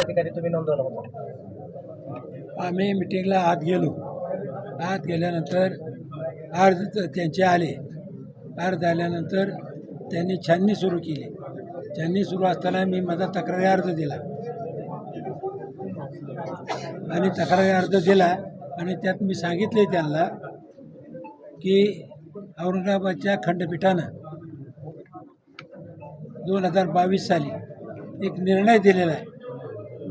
अधिकारी तुम्ही नोंदवला होता. आम्ही मिटिंगला आत गेलो. आत गेल्यानंतर अर्ज त्यांचे आले. अर्ज आल्यानंतर त्यांनी छाननी सुरू केली. छाननी सुरू असताना मी माझा तक्रारी अर्ज दिला. आणि तक्रारी अर्ज दिला आणि त्यात मी सांगितले त्यांना की औरंगाबादच्या खंडपीठानं दोन हजार बावीस साली एक निर्णय दिलेला आहे.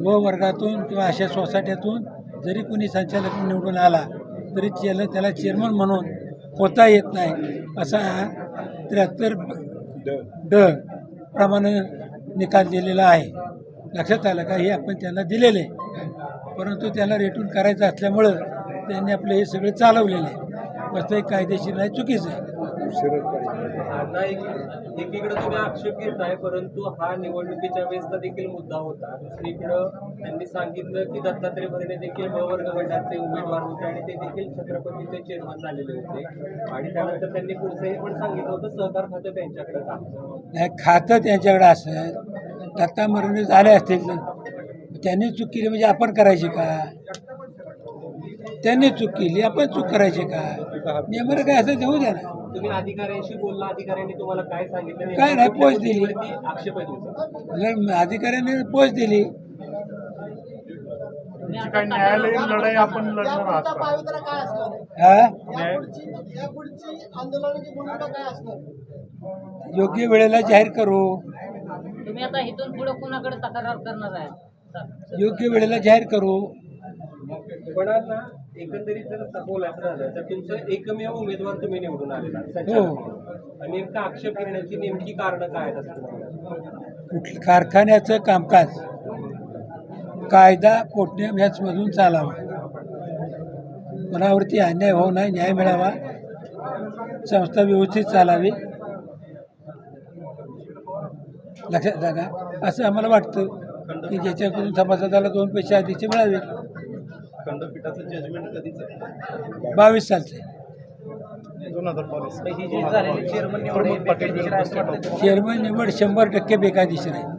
व वर्गातून किंवा अशा सोसायट्यातून जरी कोणी संचालक निवडून आला तरी त्याला त्याला चेअरमन म्हणून होता येत नाही. असा त्र्याहत्तर ड प्रमाणे निकाल दिलेला आहे. लक्षात आलं का? हे आपण त्यांना दिलेले. परंतु त्याला रेटून करायचं असल्यामुळं त्यांनी आपलं हे सगळं चालवलेलं आहे. वास्तविक कायदेशीर नाही चुकीचं आहे. आता एक एकीकडे तुम्ही आक्षेप घेताय परंतु हा निवडणुकीच्या वेळेसचा देखील मुद्दा होता. दुसरीकडं त्यांनी सांगितलं की दत्तात्रय भरणे देखील ब वर्ग गटाचे उमेदवार होते आणि ते देखील छत्रपतीचे चेअरमन झालेले होते. आणि त्यानंतर त्यांनी पुढचंही पण सांगितलं होतं सहकार खातं त्यांच्याकडे का नाही खातं त्यांच्याकडे असं दत्ता मरणे झाले असतील तर त्यांनी चूक केली म्हणजे आपण करायची का? त्यांनी चूक केली आपण चूक करायची का? नियमानं काय असं देऊ द्या ना. तुम्ही अधिकाऱ्यांशी बोलला अधिकाऱ्यांनी तुम्हाला काय सांगितलं? काय नाही, पोच दिली. आक्षेप आहे तुमचा. जर अधिकाऱ्याने पोच दिली. तुमची काही न्यायालयीन लढाई आपण लढणार आहात का? पावित्र्य काय असणार? हा? आहे? यापुढची यापुढची आंदोलनाची भूमिका काय असणार? आहे? योग्य वेळेला जाहीर करू. तुम्ही आता इथून पुढे कुणाकडे तक्रार करणार आहे? योग्य वेळेला जाहीर करू. आता एकंदरीत जर बोलायचं झालं तर तुमचं एकमेव उमेदवार तुम्ही निवडून आलेला. हो. संचालक नेमका आक्षेप घेण्याची नेमकी कारणं काय आहेत असं? कुठलं कारखान्याचं कामकाज. कायदा पोटनियम ह्याचमधून चालावं. कोणावरती अन्याय होऊ नये न्याय मिळावा. संस्था व्यवस्थित चालावी. लक्षात का असं आम्हाला वाटतं की ज्याच्याकडून सभासदाला दोन पैसे अधिकचे मिळावे. खंडपीठाचं जजमेंट कधीच बावीस सालचे दोन हजार बावीस. ही चेअरमन निवड शंभर टक्के बेकायदेशीर आहे.